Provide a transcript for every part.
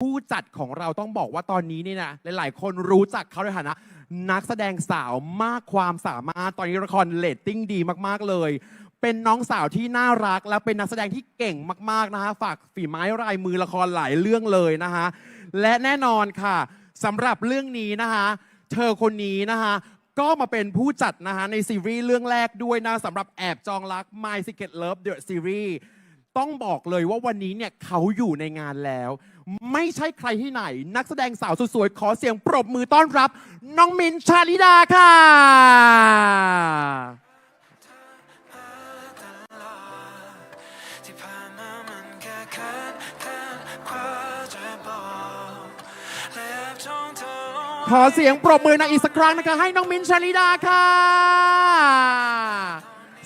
ผู้จัดของเราต้องบอกว่าตอนนี้นี่นะหลาย ๆ คนรู้จักเขาในฐานะ นักแสดงสาวมากความสามารถตอนนี้ละครเลตติ้งดีมาก ๆ เลย เป็นน้องสาวที่น่ารัก และเป็นนักแสดงที่เก่งมาก ๆ นะฮะฝากฝีไม้ลายมือละครหลายเรื่องเลยนะฮะและแน่นอนค่ะสำหรับเรื่องนี้นะคะเธอคนนี้นะคะก็มาเป็นผู้จัดนะคะในซีรีส์เรื่องแรกด้วยนะสำหรับแอบจองรัก My Secret Love The Series ต้องบอกเลยว่าวันนี้เนี่ยเขาอยู่ในงานแล้ว ไม่ใช่ใครที่ไหน นักแสดงสาวสวยขอเสียงปรบมือต้อนรับ น้องมินชาลิดาค่ะ ขอเสียงปรบมือนะอีกสักครั้งนะคะ ให้น้องมินชาลิดาค่ะ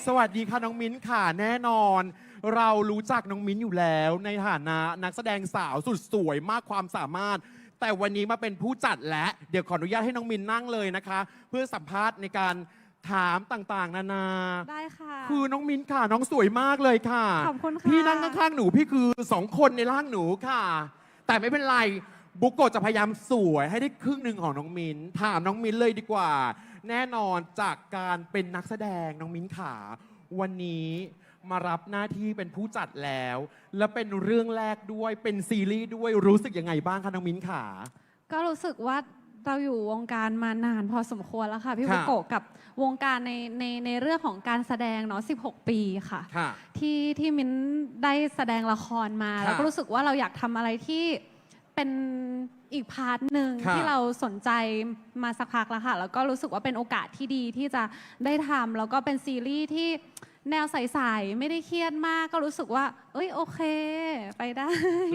สวัสดีค่ะน้องมินค่ะแน่นอน เรารู้จักน้องมินท์อยู่แล้ว ในฐานะนักแสดงสาวสุดสวยมากความสามารถ แต่วันนี้มาเป็นผู้จัดและ เดี๋ยวขออนุญาตให้น้องมินท์นั่งเลยนะคะ เพื่อสัมภาษณ์ในการถามต่างๆ นานา ได้ค่ะ คือน้องมิ้นท์ค่ะ น้องสวยมากเลยค่ะ ขอบคุณค่ะ พี่นั่งข้างๆหนูพี่คือสองคนในร่างหนูค่ะ แต่ไม่เป็นไร บุกโกะจะพยายามสวยให้ได้ครึ่งหนึ่งของน้องมิ้นท์ถามน้องมิ้นท์เลยดีกว่า แน่นอนจากการเป็นนักแสดงน้องมิ้นท์ขา วันนี้ มารับหน้าที่เป็นผู้จัดแล้ว และเป็นเรื่องแรกด้วยเป็นซีรีส์ด้วยรู้สึกยังไงบ้างคะน้องมิ้นท์ขา ก็รู้สึกว่าเราอยู่วงการมานานพอสมควรแล้วค่ะ พี่ค่ะบุโกะกับวงการในในในเรื่องของการแสดงเนาะ 16 ปีค่ะ ค่ะ ที่ที่มิ้นได้แสดงละครมา ค่ะแล้วก็รู้สึกว่าเราอยากทำอะไรที่เป็นอีกพาร์ทหนึ่งค่ะที่เราสนใจมาสักพักแล้วค่ะ แล้วก็รู้สึกว่าเป็นโอกาสที่ดีที่จะได้ทำแล้วก็เป็นซีรีส์ที่ แนวใสๆไม่ได้เครียดมากก็รู้สึกว่า เอ้ยโอเค ไปได้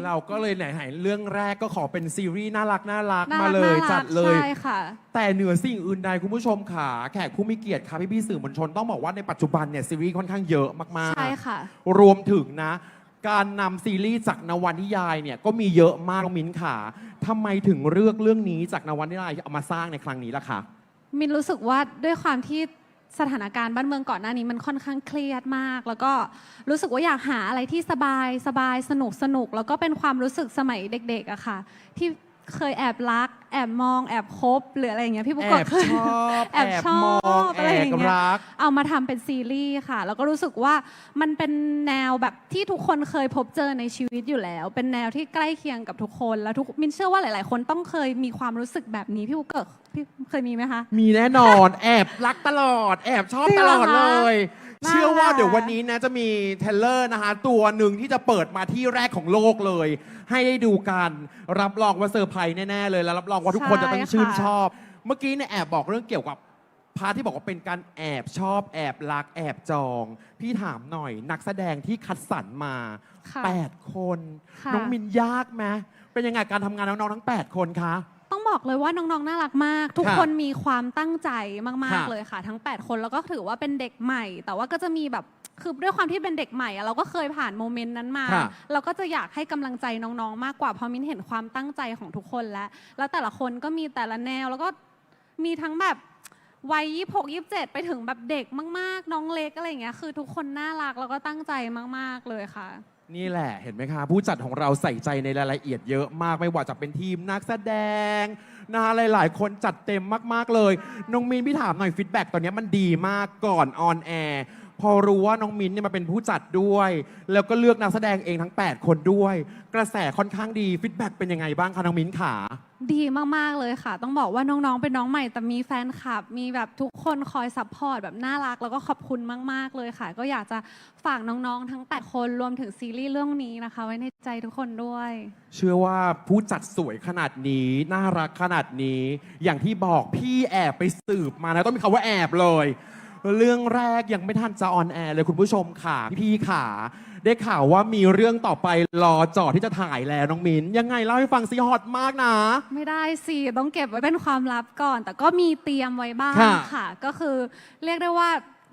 เราก็เลยไหนๆเรื่องแรกก็ขอเป็นซีรีส์น่ารักน่ารักน่ามารักเลยน่ารักจัดเลย ใช่ค่ะ แต่เหนือสิ่งอื่นใดคุณผู้ชมค่ะแขกผู้มีเกียรติค่ะพี่พี่ๆสื่อมวลชนต้องบอกว่าในปัจจุบันเนี่ยซีรีส์ค่อนข้างเยอะมากใช่ค่ะๆรวมถึงนะ การนำซีรีส์จากนวนิยายเนี่ยก็มีเยอะมากน้องมิ้นค่ะทำไมถึงเลือกเรื่องนี้จากนวนิยายเอามาสร้างในครั้งนี้ล่ะคะ มินรู้สึกว่าด้วยความที่ สถานการณ์บ้านเมืองก่อนหน้านี้มันค่อนข้างเครียดมาก แล้วก็รู้สึกว่าอยากหาอะไรที่สบายสบายสนุกสนุกแล้วก็เป็นความรู้สึกสมัยเด็กๆอะค่ะ ที่ เคยแอบรัก แอบมองแอบคบหรืออะไรอย่างเงี้ยพี่บุ๊กแอบเคย ชอบแอบชอบมองอะแอไรอย่างบเงี้ยรัก เอามาทำเป็นซีรีส์ค่ะ แล้วก็รู้สึกว่ามันเป็นแนวแบบที่ทุกคนเคยพบเจอในชีวิตอยู่แล้ว เป็นแนวที่ใกล้เคียงกับทุกคนแล้วทุกมินเชื่อว่าหลาย ๆ คนต้องเคยมีความรู้สึกแบบนี้พี่บุ๊กเกิดพี่เคยมีไหมคะ มีแน่นอน แอบรักตลอด แอบชอบจริงตเหรลออดคะ เลยน่า เชื่อว่ารักเดี๋ยววันนี้นะจะมีเทรลเลอร์นะคะตัวหนึ่งที่จะเปิดมาที่แรกของโลกเลย ให้ได้ดูกันรับรองว่าเซอร์ไพรส์แน่ๆเลยแล้วรับรองว่าทุกคนจะต้องชื่นชอบ เมื่อกี้เนี่ยแอบบอกเรื่องเกี่ยวกับพาร์ทที่บอกว่าเป็นการแอบชอบแอบรักแอบจอง พี่ถามหน่อย นักแสดงที่คัดสรรมา ค่ะ8 คน ค่ะ น้องมินยากไหมเป็นยังไงการทำงานน้องๆทั้ง 8 คนคะต้อง บอกเลยว่าน้องๆ น่ารักมาก ทุกค่ะคนมีความตั้งใจมากค่ะๆเลยค่ะ ทั้ง 8 คนแล้วก็ถือว่าเป็นเด็กใหม่ แต่ว่าก็จะมีแบบคือด้วยความที่เป็นเด็กใหม่อะเราก็เคยผ่านโมเมนต์นั้นมาค่ะเราก็จะอยากให้กำลังใจน้องๆ มากกว่าเพราะมินเห็นความตั้งใจของทุกคนแล้ว แล้วแต่ละคนก็มีแต่ละแนว แล้วก็มีทั้งแบบวัยยี่หกยี่เจ็ดไปถึงแบบเด็กมาก ๆ น้องเล็กอะไรอย่างเงี้ยคือทุกคนน่ารักแล้วก็ตั้งใจมาก ๆเลยค่ะ นี่แหละเห็นไหมคะ ผู้จัดของเราใส่ใจในรายละเอียดเยอะมากไม่ว่าจะเป็นทีมนักแสดงนะคะหลาย ๆ คนจัดเต็มมาก ๆ เลย น้องมีนพี่ถามหน่อยฟีดแบ็กตอนนี้มันดีมากก่อนออนแอร์ พอรู้ว่าน้องมินเนี่ยมาเป็นผู้จัดด้วย แล้วก็เลือกนักแสดงเองทั้ง 8 คนด้วย กระแสค่อนข้างดีฟีดแบ็กเป็นยังไงบ้างคะน้องมินขา ดีมาก ๆ เลยค่ะ ต้องบอกว่าน้อง ๆ เป็นน้องใหม่ แต่มีแฟนคลับ มีแบบทุกคนคอยซัพพอร์ตแบบน่ารัก แล้วก็ขอบคุณมาก ๆ เลยค่ะ ก็อยากจะฝากน้องๆ ทั้ง 8 คนรวมถึงซีรีส์เรื่องนี้นะคะ ไว้ในใจทุกคนด้วย เชื่อว่าผู้จัดสวยขนาดนี้ น่ารักขนาดนี้ อย่างที่บอกพี่แอบไปสืบมานะต้องมีคำว่าแอบเลย เรื่องแรกยังไม่ทันจะออนแอร์เลยคุณผู้ชมค่ะพี่ขาได้ข่าวว่ามีเรื่องต่อไปรอจอดที่จะถ่ายแล้วน้องมินยังไงเล่าให้ฟังซิฮอตมากนะ ไม่ได้สิต้องเก็บไว้เป็นความลับก่อน แต่ก็มีเตรียมไว้บ้างค่ะ ค่ะ ก็คือเรียกได้ว่า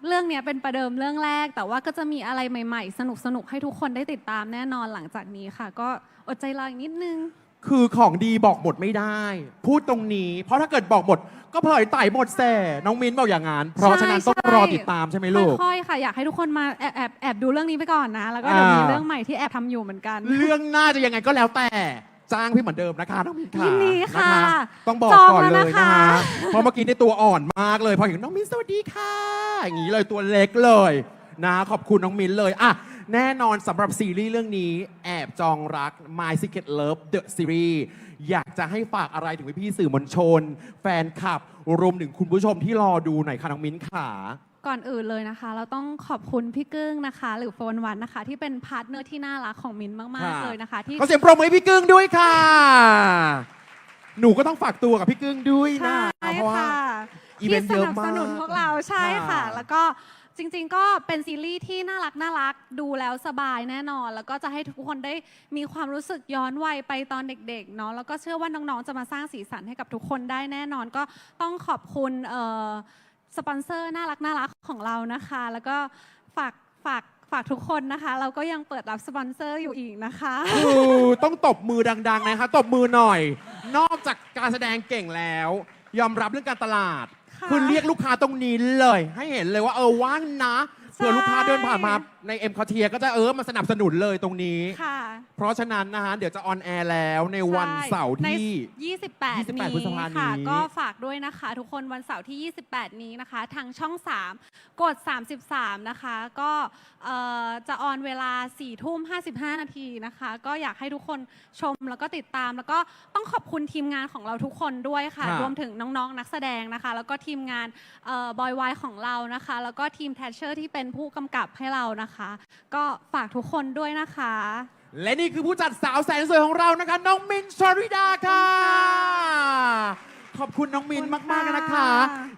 เรื่องเนี้ยเป็นประเดิมเรื่องแรก แต่ว่าก็จะมีอะไรใหม่ ๆ สนุกๆให้ทุกคนได้ติดตามแน่นอนหลังจากนี้ค่ะ ก็อดใจรออีกนิดนึง คือของดีบอกหมดไม่ได้ พูดตรงนี้ เพราะถ้าเกิดบอกหมด ก็เผยไต่หมดแส่น้องมินบอกอย่างนั้นเพราะฉะนั้นต้องใช่รอติดตามใช่ไหมลูก ค่อยๆค่ะ อยากให้ทุกคนมาแอบแอบแอบดูเรื่องนี้ไปก่อนนะ แล้วก็เดี๋ยวอ่ามีมีเรื่องใหม่ที่แอบทำอยู่เหมือนกัน เรื่องหน้าจะยังไงก็แล้วแต่จ้างพี่เหมือนเดิมนะคะน้องมิ้นค่ะยินดีค่ะนต้องบอกจองก่อนแล้วเลนะยคะนะคะเพราะเมื่อกี้ในตัวอ่อนมากเลยพอเห็นน้องมิ้นสวัสดีค่ะอย่างนี้เลยตัวเล็กเลยนะขอบคุณน้องมิ้นเลยอะ แน่นอนสำหรับซีรีส์เรื่องนี้ แอบจองรัก My Secret Love The Series อยากจะให้ฝากอะไรถึงพี่ๆสื่อมวลชน แฟนคลับ รวมถึงคุณผู้ชมที่รอดูหน่อยค่ะน้องมิ้นค่ะก่อนอื่นเลยนะคะ เราต้องขอบคุณพี่กึ้งนะคะ หรือโฟนวันนะคะ ที่เป็นพาร์ทเนอร์ที่น่ารักของมินมากค่ะๆเลยนะคะ ที่ขอเสียงปรบมือให้พี่กึ้งด้วยค่ะ หนูก็ต้องฝากตัวกับพี่กึ้งด้วยนะ ใช่เพราะว่า ค่ะอีเวนต์เยอะที่สนับมากสนุนพวกเราใช่ค่ะ ค่ะแล้วก็ จริงๆ ก็เป็นซีรีส์ที่น่ารักน่ารักดูแล้วสบายแน่นอน แล้วก็จะให้ทุกคนได้มีความรู้สึกย้อนวัยไปตอนเด็กๆเนาะแล้วก็เชื่อว่าน้องๆ จะมาสร้างสีสันให้กับทุกคนได้แน่นอน ก็ต้องขอบคุณเอ่อสปอนเซอร์น่ารักน่ารักของเรานะคะ แล้วก็ฝากฝากฝากทุกคนนะคะ เราก็ยังเปิดรับสปอนเซอร์อยู่อีกนะคะ คือต้องตบมือดัง ๆ นะคะ ตบมือหน่อย นอกจากการแสดงเก่งแล้ว ยอมรับเรื่องการตลาด ค่ะคุณเรียกลูกค้าตรงนี้เลย ให้เห็นเลยว่าเออว่างนะ เผื่อลูกค้าเดินผ่านมาในเอ็มคาเทียก็จะเออมาสนับสนุนเลยตรงนี้ ค่ะเพราะฉะนั้นนะฮะเดี๋ยวจะออนแอร์แล้วในวันเสาร์ที่ใน28 28พฤษภาคมนี้ ค่ะ ก็ฝากด้วยนะคะ ทุกคนวันเสาร์ที่ 28 นี้นะคะ ทางช่อง 3 กด 33 นะคะ ก็เอ่อจะออนเวลา4ทุ่ม55 นาทีนะคะ ก็อยากให้ทุกคนชมแล้วก็ติดตาม แล้วก็ต้องขอบคุณทีมงานของเราทุกคนด้วยค่ะ ค่ะ รวมถึงน้องๆ นักแสดงนะคะ แล้วก็ทีมงานบอยไวของเรานะคะ แล้วก็ทีมแทชเชอร์ที่เป็นผู้กำกับให้เรานะคะ ก็ฝากทุกคนด้วยนะคะ และนี่คือผู้จัดสาวแสนสวยของเรานะคะ น้องมินท์ชริดาค่ะ ขอบคุณน้องมินท์ขอบคุณมากๆนะคะค่ะ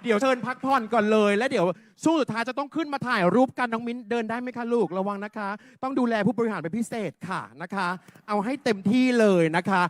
เดี๋ยวเชิญพักผ่อนก่อนเลย และเดี๋ยวช่วงสุดท้ายจะต้องขึ้นมาถ่ายรูปกันน้องมินท์เดินได้ไหมคะลูกระวังนะคะ ต้องดูแลผู้บริหารเป็นพิเศษค่ะนะคะ เอาให้เต็มที่เลยนะคะ